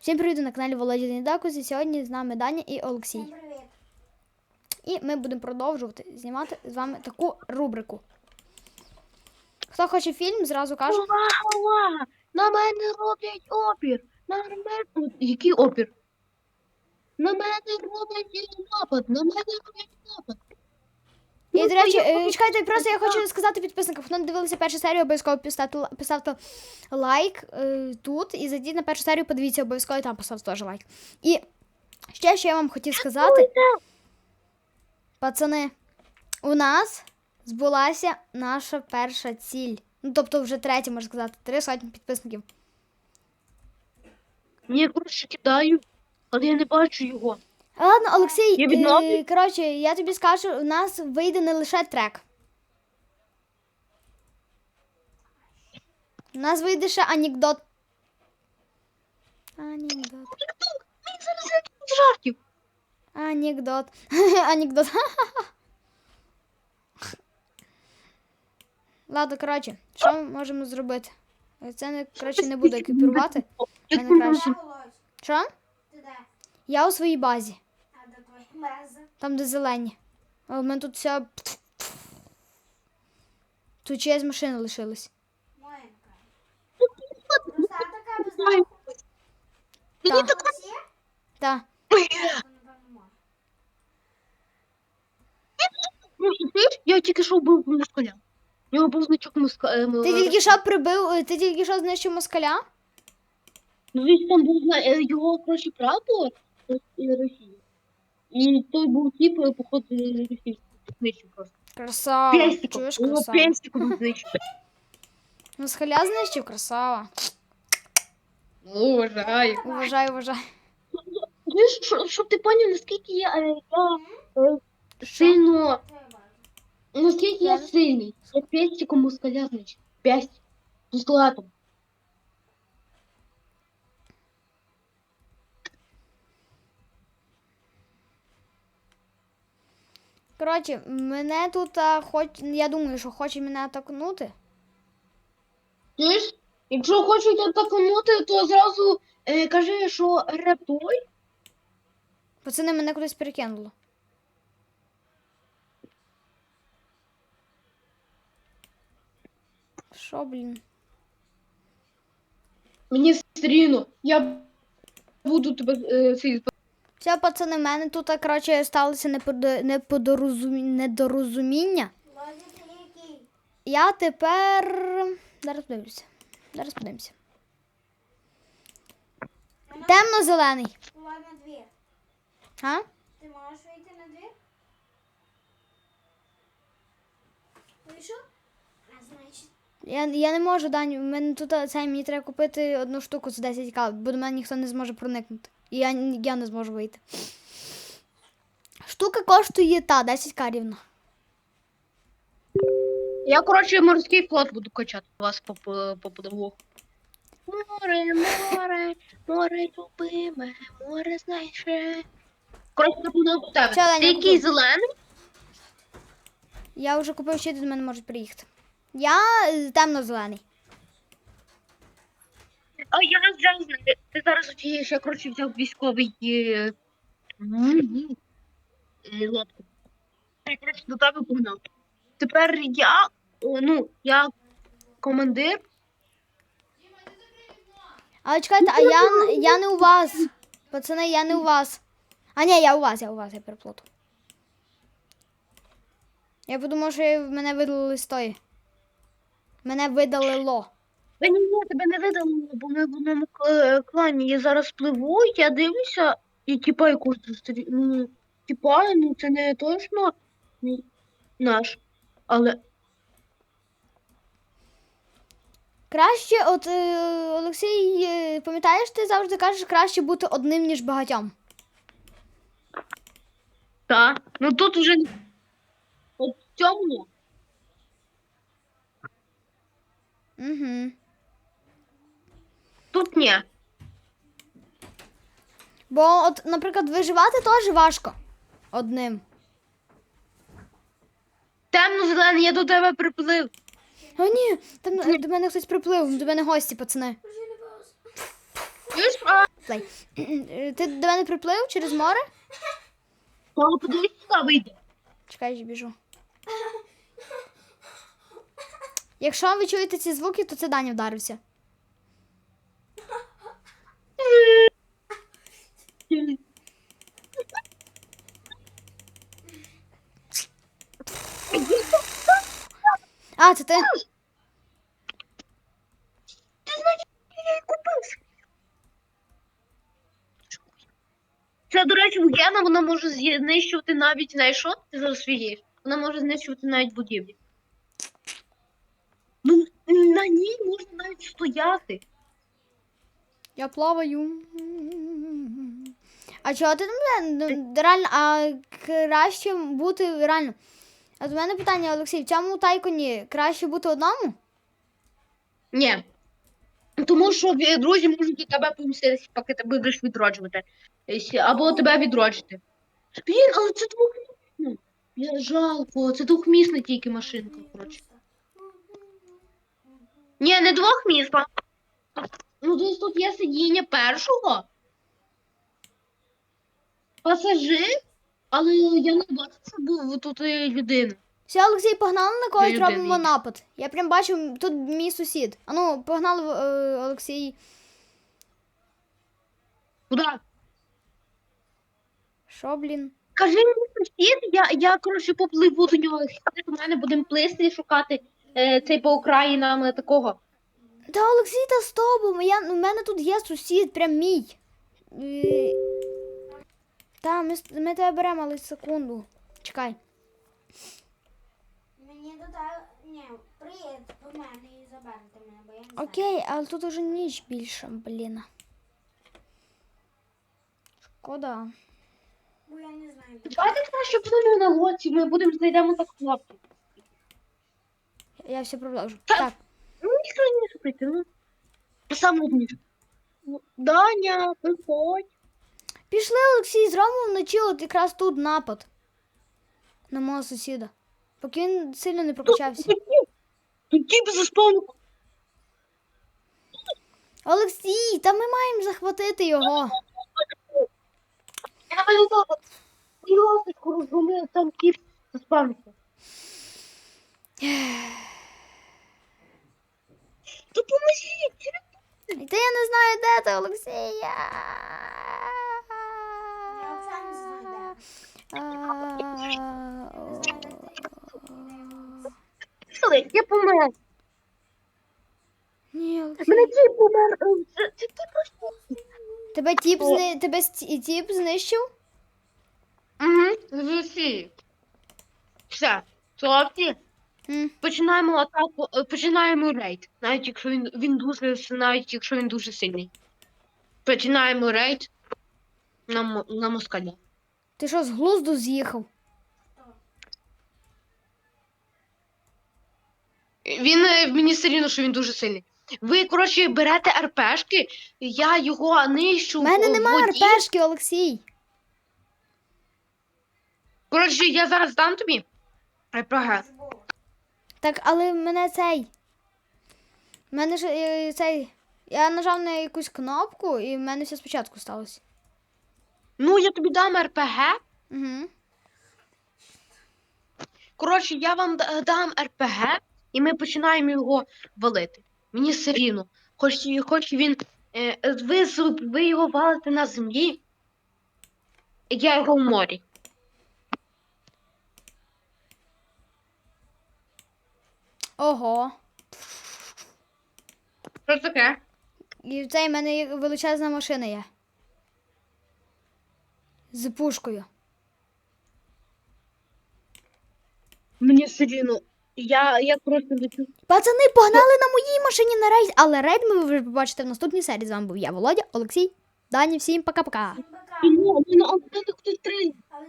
Всім привіт на каналі Володя Недакус. І сьогодні з нами Даня і Олексій. Всім привіт. І ми будемо продовжувати знімати з вами таку рубрику. Хто хоче фільм, зразу кажу. Увага, увага! На мене роблять опір. На мене... Який опір? На мене роблять напад. На мене роблять. І, до речі, е, чекайте, просто я хочу сказати підписникам, хто не дивилися першу серію, обов'язково поставте, л- поставте лайк е, тут і зайдіть на першу серію, подивіться обов'язково і там поставте теж лайк. І ще, що я вам хотів сказати, пацани, у нас збулася наша перша ціль. Ну, тобто вже третя, можна сказати, три сотні підписників. Ні, коротше, кидаю, але я не бачу його. Ладно, Олексій, Я відновлю. е, коротше, я тобі скажу, у нас вийде не лише трек. У нас вийде ще анекдот. Анекдот. Мені зараз якісь жартів. Анекдот. Анекдот. Ладно, коротше, що ми можемо зробити? Це не, коротше, не буду екіпірувати. Мене краще. Що? ти де? Я у своїй базі. А де твої мези? Там, де зелені. А в мене тут вся. Тут чиясь машина лишилась. Моєнка. Просто така без. Мені Так. так Та. Ну, знаєш, я тільки що був москаля. У нього був значок москаля. Ти тільки що прибив, е, ти тільки що знищив москаля? Ну, він там був зна- е, його коротше прапор е, Росії. І той був тип, е, походу. Знищив просто. Красава. Пестиком. Чуєш, Його красава. пестиком знищив. Москаля знищив, красава. Ну. Уважаю, уважаю. Знаєш, що- щоб ти поняв, наскільки я, е, я е, сильно, наскільки я сильний. Я пестиком москаля знищив. Пестик. Пістолетом. Коротше, мене тут а, хоч. Я думаю, що хоче мене атакнути. Чуєш? Якщо хочуть атакувати, то зразу е, кажи, що репой. Пацани мене кудись перекинуло. Що, блін? Мені стріну. Я буду тебе е, цей Все, пацани, в мене тут, коротше, сталося недорозуміння. Я тепер. Зараз подивлюся. Зараз подивимося. Темно-зелений. А? Ти можеш вийти на дві? Вийшов? А значить, Я, я не можу, Даню. Мене тут а, цей, мені треба купити одну штуку за 10 к, бо до мене ніхто не зможе проникнути. І я, я не зможу вийти. Штука коштує та 10 к рівно. Я, коротше, морський флот буду качати у вас по, по, по подвоху. Море, море, море любиме, море знайше. Коротше, це буде у тебе. Ти який зелений? Я вже купив ще до мене можуть приїхати. Я е, темно-зелений. А я взяв, ти- ти зараз очієш, я, коротше, взяв військовий е, м, е, лодку. Коротше, до тебе погнав. Тепер я, о, ну, я командир, Але чекайте, а я, я не у вас. Пацани, я не у вас. А ні, я у вас, я у вас, я переплутав. Я подумав, що мене видалили з тої. Мене видалило. Та ні, ні, тебе не видали, бо ми в одному к- клані. Я зараз пливу, я дивлюся, і типа якусь зустрі... ну, типа, ну це не точно наш. Але Краще, от е, Олексій, е, пам'ятаєш, ти завжди кажеш, краще бути одним, ніж багатьом. так, ну тут вже не- от в цьому. Угу. Тут ні. Бо, от, наприклад, виживати теж важко одним. Темно-зелений, я до тебе приплив. О, ні, там е, до мене хтось приплив, до мене гості, пацани. Плей. Ти до мене приплив через море? Мало подивись, сюди вийде. Чекай, я біжу. Якщо ви чуєте ці звуки, то це Даня вдарився. А, це ти? Ти значить, я купив. Це, до речі, Гена, вона може знищувати навіть, знаєш що? Ти зараз фігієш. Вона може знищувати навіть будівлі. Ну, на ній можна навіть стояти. Я плаваю. А чого ти там ну, реально, а краще бути реально. А до мене питання, Олексій, в цьому тайконі краще бути одному? Ні. Тому що друзі можуть тебе помститися, поки ти будеш відроджувати. Або тебе відроджити. Блін, але це двохмісна. Я жалко, це двохмісна тільки машинка, коротше. Ні, не двохмісна. Ну, десь тут є сидіння першого. Пасажир, але я не бачу, що був тут е, людина. Все, Олексій, погнали на когось робимо напад. Я прям бачу, тут мій сусід. А ну, погнали, е, Олексій. Куди? Що, блін? Кажи мені сусід, я, я коротше попливу до нього. У мене будемо плисти шукати е, цей по окраїнам е, такого. Та Олексій, та з тобою. Я, у мене тут є сусід, прям мій. Е, Та, ми, ми тебе беремо, але секунду. Чекай. Мені до тебе... Ні, приїдь по мене і заберете мене, бо я не знаю. Окей, але тут уже ніч більше, блін. Шкода. Бо я не знаю. Давайте краще будемо на лодці, ми будемо знайдемо так хлопців. Я все продовжу. Та- Так. Ну, ніхто не може ну. Сам. Ну, Даня, приходь. Пішли, Олексій, зробимо вночі, от якраз тут напад. На мого сусіда. Поки він сильно не прокачався. Тут тіп заспавнив. Олексій, та ми маємо захватити його. Я лодочку розгромив, там тіп заспавнився. Допоможіть! Та я не знаю, де ти, Олексій. Я взагалі не знаю, де. Слухай, я помер. Ні. Мене тіп помер. Е, Це, це просто. Тебе тіп, зни... Тебе ст- тіп знищив? Угу, з усі. Все, хлопці, М. починаємо атаку, е, починаємо рейд. Навіть якщо він, він дуже навіть якщо він дуже сильний. Починаємо рейд на, мо- на москаля. Ти що, з глузду з'їхав? Він е, мені рівно, що він дуже сильний. Ви, коротше, берете РПшки, я його нищу. У мене в немає воді. РПшки, Олексій. Коротше, я зараз дам тобі. РПГ. Так, але мене цей. У мене ж е, цей. Я нажав на якусь кнопку, і в мене все спочатку сталося. Ну, я тобі дам РПГ. Угу. Коротше, я вам дам РПГ, і ми починаємо його валити. Мені все рівно. Хоч, хоч він. Е, ви, з- ви його валите на землі, я його в морі. Ого. Що таке? І в цей в мене є величезна машина є. З пушкою. Мені все рівно. Я, я просто лечу. Пацани, погнали на моїй машині на рейс, але рейд ми вже побачите в наступній серії. З вами був я, Володя, Олексій, Дані, всім пока-пока. Пока. Стріляє. Але